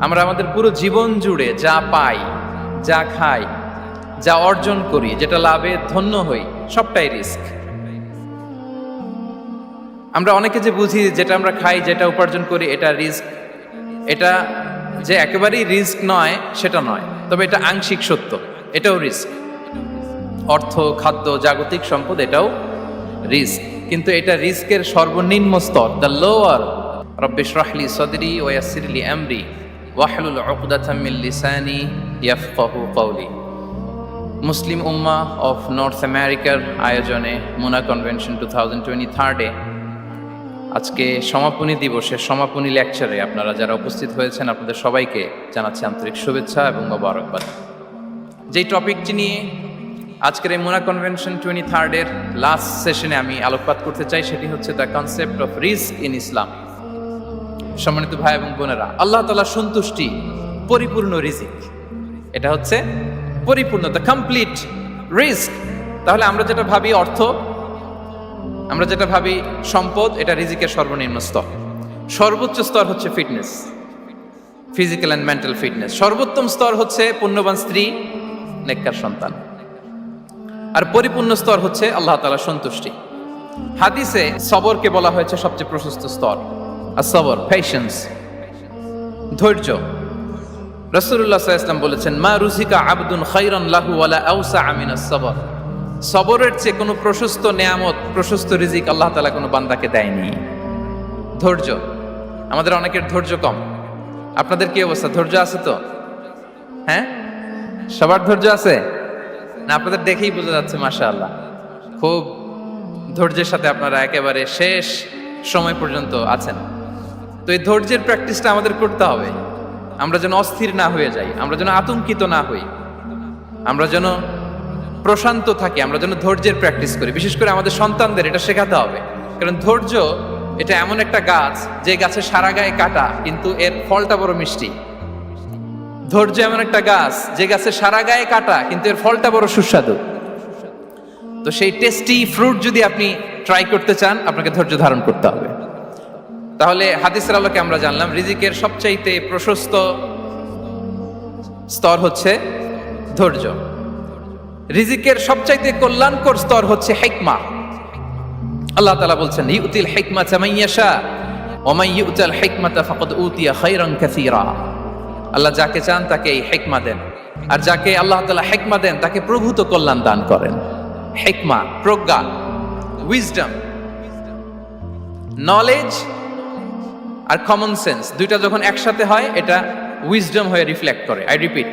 আমরা আমাদের পুরো জীবন জুড়ে যা পাই, যা খাই, যা অর্জন করি, যেটা লাভে ধন্য হই, সবটাই রিস্ক। আমরা অনেকে যে বুঝি যেটা আমরা খাই, যেটা উপার্জন করি, এটা রিস্ক। এটা যে একেবারেই রিস্ক নয়, সেটা নয়। তবে এটা আংশিক সত্য, এটাও রিস্ক। অর্থ, খাদ্য, জাগতিক সম্পদ, এটাও রিস্ক। কিন্তু এটা রিস্কের সর্বনিম্ন স্তর, the lower. রব্বিশ রাহলি সদরি ওয়াসিরলি AMRI. ওয়াহলুল উকদাতাম mean লিসানি ইয়াফকাহু কওলি। Muslim Umma of north আমেরিকার আয়োজনে MUNA convention two thousand twenty থার্ডে আজকে সমাপনী দিবসের সমাপনী লেকচারে আপনারা যারা উপস্থিত হয়েছেন, আপনাদের সবাইকে জানাচ্ছি আন্তরিক শুভেচ্ছা এবং মোবারকবাদ। যেই টপিকটি নিয়ে আজকের এই মুনা কনভেনশন টোয়েন্টি থার্ডের লাস্ট সেশনে আমি আলোকপাত করতে চাই, সেটি হচ্ছে দ্য কনসেপ্ট অফ রিস্ক ইন ইসলাম সম্মানিত ভাই এবং বোনেরা, আল্লাহ তালা সন্তুষ্টি, পরিপূর্ণ রিজিক। এটা হচ্ছে পরিপূর্ণ দ্য কমপ্লিট রিস্ক তাহলে আমরা যেটা ভাবি অর্থ, আমরা যেটা ভাবি সম্পদ, এটা রিজিকের সর্বনিম্ন স্তর। সর্বোচ্চ স্তর হচ্ছে fitness physical and mental fitness সর্বোত্তম স্তর হচ্ছে পুণ্যবান স্ত্রী, নেককার সন্তান। আর পরিপূর্ণ স্তর হচ্ছে আল্লাহ তালা সন্তুষ্টি। হাদিসে সবরকে বলা হয়েছে সবচেয়ে প্রশস্ত স্তর। আর সবর পেশেন্স ধৈর্য। রসুল্লাহ ইসলাম বলেছেন, মা রুজিকা আবদুন খাইরন লাহু ওয়ালা আউসা আমিনা সবর। সবরের চেয়ে কোনো প্রশস্ত নেয়ামত, প্রশস্ত রিজিক আল্লাহ তালা কোনো বান্দাকে দেয়নি। ধৈর্য। আমাদের অনেকের ধৈর্য কম। আপনাদের কি অবস্থা? ধৈর্য আছে তো? হ্যাঁ? সবার ধৈর্য আছে? না, আপনাদের দেখেই বোঝা যাচ্ছে মাশা আল্লাহ খুব ধৈর্যের সাথে আপনারা একেবারে শেষ সময় পর্যন্ত আছেন। তো এই ধৈর্যের প্র্যাকটিসটা আমাদের করতে হবে। আমরা যেন অস্থির না হয়ে যাই, আমরা যেন আতঙ্কিত না হই, আমরা যেন প্রশান্ত থাকি, আমরা যেন ধৈর্যের প্র্যাকটিস করি। বিশেষ করে আমাদের সন্তানদের এটা শেখাতে হবে। কারণ ধৈর্য, এটা এমন একটা গাছ, যে গাছে সারা গায়ে কাটা, কিন্তু এর ফলটা বড় মিষ্টি। ধৈর্য এমন একটা গাছ, যে গাছে সারা গায়ে কাটা, কিন্তু এর ফলটা বড় সুস্বাদু। তো সেই টেস্টি ফ্রুট যদি আপনি ট্রাই করতে চান, আপনাকে ধৈর্য ধারণ করতে হবে। তাহলে হাদিসের আলোকে আমরা জানলাম, রিজিকের সবচাইতে প্রশস্ত স্তর হচ্ছে ধৈর্য। রিজিকের সবচাইতে কল্যাণকর স্তর হচ্ছে হেকমা। আল্লাহ তালা বলছেন, ইউতিল হেকমা চামাইয়াশা ওমাই ইউতাল হেকমাতা ফাকদ উতিয়া খাইরান কাসীরা। আল্লাহ যাকে চান তাকে এই হেকমা দেন। আর যাকে আল্লাহ তালা হেকমা দেন, তাকে প্রভূত কল্যাণ দান করেন। হেকমা, প্রজ্ঞা উইজডম নলেজ আর কমন সেন্স দুইটা যখন একসাথে হয়, এটা উইজডম হয়ে রিফ্লেক্ট করে। আই রিপিট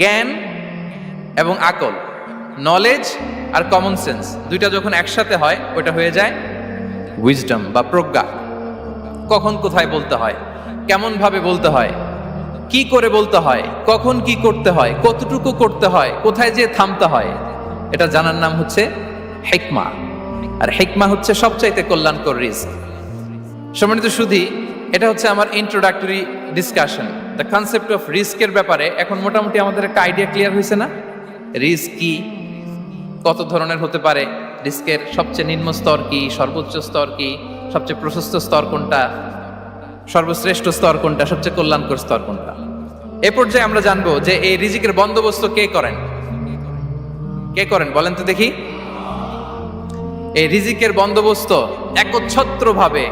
জ্ঞান এবং আকল নলেজ আর কমন সেন্স দুইটা যখন একসাথে হয়, ওটা হয়ে যায় উইজডম বা প্রজ্ঞা। কখন কোথায় বলতে হয় কেমন ভাবে বলতে হয়, কি করে বলতে হয়, কখন কি করতে হয়, কতটুকু করতে হয়, কোথায় যে থামতে হয়, এটা জানার নাম হচ্ছে হেকমা আর হেকমা হচ্ছে সবচাইতে কল্যাণকর রিস্ক। সম্মানিত সুধি, এটা হচ্ছে আমার introductory discussion the concept of রিস্কের ব্যাপারে এখন মোটামুটি আমাদের একটা আইডিয়া ক্লিয়ার হয়েছে না? রিস্ক কি? কত ধরনের হতে পারে? রিস্কের সবচেয়ে নিম্ন স্তর কি? সর্বোচ্চ স্তর কি? সবচেয়ে প্রশস্ত স্তর কোনটা? সর্বশ্রেষ্ঠ স্তর কোনটা? সবচেয়ে কল্যাণকর স্তর কোনটা? এ পর্যায়ে আমরা জানব যে এই রিজিকের বন্দোবস্ত কে করেন? কে করেন? বলেন তো দেখি। এই রিজিকের বন্দোবস্ত একচ্ছত্রভাবে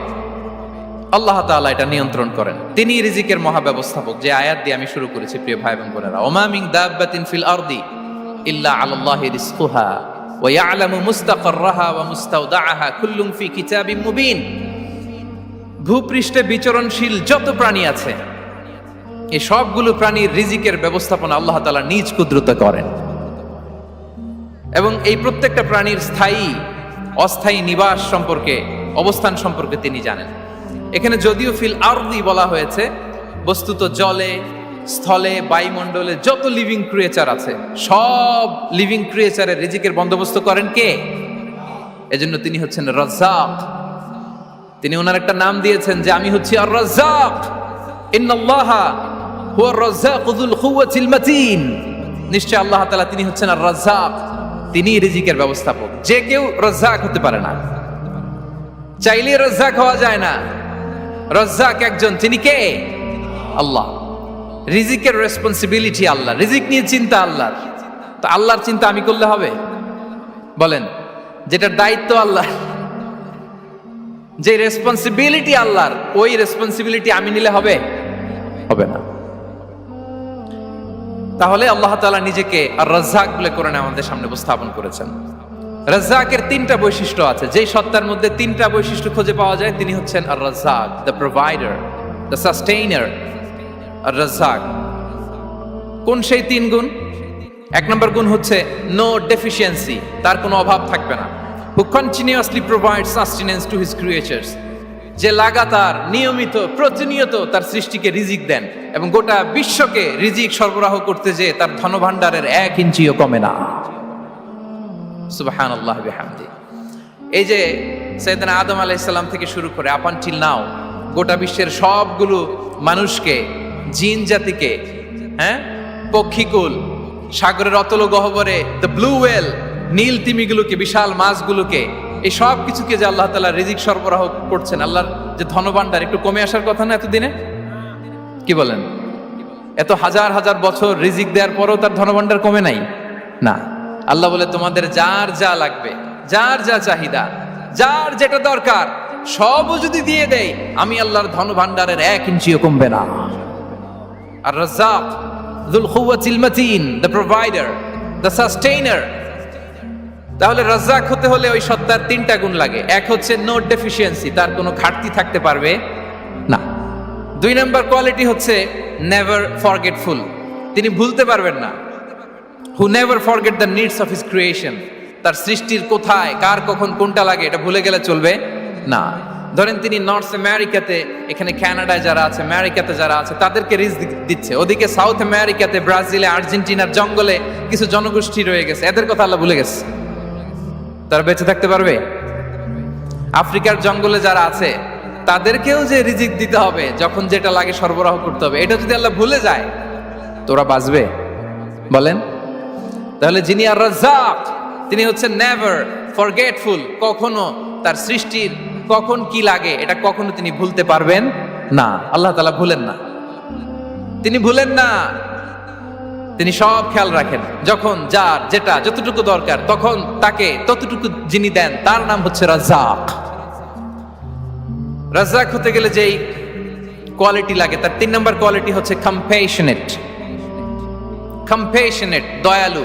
আল্লাহ তাআলা এটা নিয়ন্ত্রণ করেন। তিনি রিজিকের মহাব্যবস্থাপক, যে আয়াত দিয়ে আমি শুরু করেছি, প্রিয় ভাই এবং বোনেরা। ওমামিং দাব্বাতিন ফিল আরদি ইল্লা আলাল্লাহি রিজকুহা, ওয়া ইয়ালামু মুস্তাকাররাহা ওয়া মুস্তাওদাআহা কুল্লুম ফি কিতাবিম মুবিন। ভূপৃষ্ঠে বিচরণশীল যত প্রাণী আছে, এই সবগুলো প্রাণীর রিজিকের ব্যবস্থাপনা আল্লাহ তাআলা নিজ কুদরতে করেন। এবং এই প্রত্যেকটা প্রাণীর স্থায়ী, অস্থায়ী নিবাস সম্পর্কে, অবস্থান সম্পর্কে তিনি জানেন। এখানে যদিও ফিল আরদি বলা হয়েছে, বস্তুত জলে, স্থলে, বায়ুমণ্ডলে যত লিভিং ক্রিয়েচার আছে, সব লিভিং ক্রিয়েচারের রিজিকের বন্দোবস্ত করেন কে? এজন্য তিনি হচ্ছেন রাজ্জাক। তিনি ওনার একটা নাম দিয়েছেন যে আমি হচ্ছি আর রাজ্জাক ইন্নাল্লাহা হুয়া রাজ্জাকুল কুওয়াতিল মাতিন। নিশ্চয় আল্লাহ তাআলা তিনি হচ্ছেন আর রাজ্জাক তিনি রিজিকের ব্যবস্থাপক। যে কেউ রাজ্জাক হতে পারে না। চাইলে রাজ্জাক হওয়া যায় না। রজ্জাক একজন, তিনি কে? আল্লাহ। রিজিকের রেসপন্সিবিলিটি আল্লাহ, রিজিক নিয়ে চিন্তা আল্লাহর। তো আল্লাহর চিন্তা আমি করলে হবে? বলেন, যেটার দায়িত্ব আল্লাহ, যে রেসপন্সিবিলিটি আল্লাহর, ওই রেসপন্সিবিলিটি আমি নিলে হবে? হবে না। তাহলে আল্লাহ তাআলা নিজেকে আর রাজ্জাক বলে কোরআনে আমাদের সামনে উপস্থাপন করেছেন। রাজ্জাকের তিনটা বৈশিষ্ট্য আছে। যেই সত্তার মধ্যে তিনটা বৈশিষ্ট্য খুঁজে পাওয়া যায়, তিনি হচ্ছেন আর রাজ্জাক দ্য প্রোভাইডার দ্য সাস্টেইনার আর রাজ্জাক। কোন সেই তিন গুণ? এক নম্বর গুণ হচ্ছে নো ডেফিসিয়েন্সি তার কোনো অভাব থাকবে না। Who continuously provide sustenance to his creatures যে লাগাতার, নিয়মিত, প্রতিনিয়ত তার সৃষ্টিকে রিজিক দেন এবং গোটা বিশ্বকে রিজিক সরবরাহ করতে যে তার ধনভাণ্ডারের এক ইঞ্চিও কমে না। সুবাহান আল্লাহ বিহামদি। এই যে সৈয়দনা আদম আলাইসাল্লাম থেকে শুরু করে আপ আনটিল নাও গোটা বিশ্বের সবগুলো মানুষকে, জিন জাতিকে হ্যাঁ পক্ষীকুল, সাগরের অতল গহবরে দ্য ব্লু ওয়েল নীল তিমিগুলোকে, বিশাল মাছগুলোকে, এই সব কিছুকে যে আল্লাহ তালা রিজিক সরবরাহ করছেন, আল্লাহর যে ধনভাণ্ডার, একটু কমে আসার কথা না এতদিনে? কি বলেন? এত হাজার হাজার বছর রিজিক দেওয়ার পরও তার ধনভাণ্ডার কমে নাই? না। আল্লাহ বলে, তোমাদের যার যা লাগবে, যার যা চাহিদা, যার যেটা দরকার, সবও যদি দিয়ে দেয় আমি আল্লাহর ধন ভাণ্ডারের এক ইঞ্চিও কমবে না। আর রাজ্জাক যুল খুওয়াতিল মাতিন, দ্য প্রোভাইডার, দ্য সাস্টেইনার। তাহলে রাজ্জাক হতে হলে ওই সত্তার তিনটা গুণ লাগে। এক হচ্ছে নো ডেফিসিয়েন্সি তার কোনো ঘাটতি থাকতে পারবে না। দুই নম্বর কোয়ালিটি হচ্ছে নেভার ফরগেটফুল তিনি ভুলতে পারবেন না। Who never forget the needs of his creation তার সৃষ্টির কোথায়, কার কখন কোনটা লাগে, এটা ভুলে গেলে চলবে না। ধরেন তিনি নর্থ আমেরিকাতে এখানে কানাডায় যারা আছে আমেরিকাতে যারা আছে, তাদেরকে রিস দিচ্ছে। ওদিকে সাউথ আমেরিকাতে ব্রাজিলে আর্জেন্টিনার জঙ্গলে কিছু জনগোষ্ঠী রয়ে গেছে। এদের কথা আল্লাহ ভুলে গেছে। তারা বেঁচে থাকতে পারবে? আফ্রিকার জঙ্গলে যারা আছে, তাদেরকেও যে রিজিক দিতে হবে, যখন যেটা লাগে সরবরাহ করতে হবে, এটা যদি আল্লাহ ভুলে যায়, তোরা বাঁচবে? বলেন। তাহলে যিনি আর রাজ্জাক, তিনি হচ্ছেন নেভার ফরগেটফুল কখনো তার সৃষ্টির কখন কি লাগে, এটা কখনো তিনি ভুলতে পারবেন না। আল্লাহ তালা ভুলেন না। তিনি ভুলেন না। তিনি সব খেয়াল রাখেন, যখন, যার, যেটা, যতটুকু দরকার, তখন তাকে ততটুকু যিনি দেন, তার নাম হচ্ছে রাজ্জাক। রাজ্জাক হতে গেলে যেই কোয়ালিটি লাগে, তার তিন নম্বর কোয়ালিটি হচ্ছে কম্পেশনেট কম্পেশনেট দয়ালু।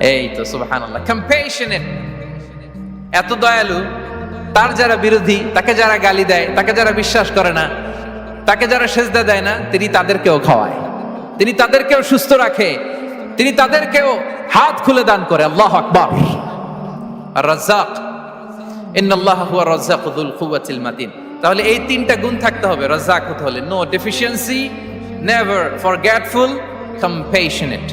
এই তো সুবাহান আল্লাহ কম্পেশনেট এত দয়ালু, তার যারা বিরোধী, তাকে যারা গালি দেয়, তাকে যারা বিশ্বাস করে না, তাকে যারা সেজদা দেয় না, তিনি তাদেরকেও খাওয়ায়। তিনি তাদেরকেও সুস্থ রাখে। তিনি তাদেরকেও হাত খুলে দান করে। আল্লাহ আকবর। রাজ্জাক ইন্নাল্লাহ হুয়া রাজ্জাকুল কুওয়াতিল মাতিন। তাহলে এই তিনটা গুণ থাকতে হবে। রাজ্জাক হতে হলে। No deficiency never forgetful compassionate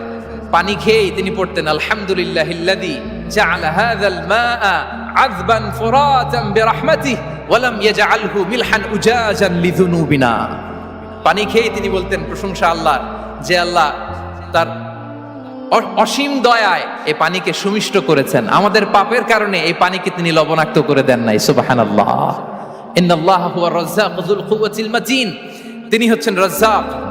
পানি খেয়েই তিনি পড়তেন, আলহামদুলিল্লাহ পানি খেয়েই তিনি বলতেন, প্রশংসা আল্লাহর, যে আল্লাহ তার অসীম দয়ায় এই পানিকে সুমিষ্ট করেছেন। আমাদের পাপের কারণে এই পানিকে তিনি লবণাক্ত করে দেন নাই। সুবহানাল্লাহ। ইন্নাল্লাহ হুয়া তিনি হচ্ছেন রাজ্জাক।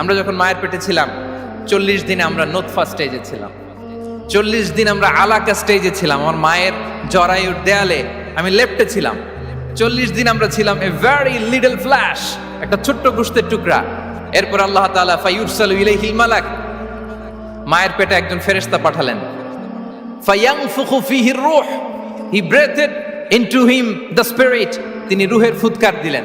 আমরা যখন মায়ের পেটে ছিলাম, চল্লিশ দিনে আমরা নোতফা স্টেজে ছিলাম। চল্লিশ দিন আমরা আলাকা স্টেজে ছিলাম। আমার মায়ের জরায়ুর দেয়ালে আমি লেফটে ছিলাম। চল্লিশ দিন আমরা ছিলাম এ ভেরি লিটল ফ্ল্যাশ একটা ছোট্ট গুস্তের টুকরা। এরপর আল্লাহ তাআলা ফায়ুরসালু ইলাইহিল মালাক, মায়ের পেটে একজন ফেরেশতা পাঠালেন। ফায়ানফুখু ফিহি রূহ he breathed into him the spirit তিনি রুহের ফুৎকার দিলেন।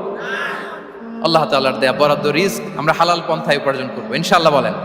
আল্লাহ তাল্লাহার দেয়া বরাদ্দ রিস্ক আমরা হালাল পন্থায় উপার্জন করব। ইনশাল্লাহ বলেন।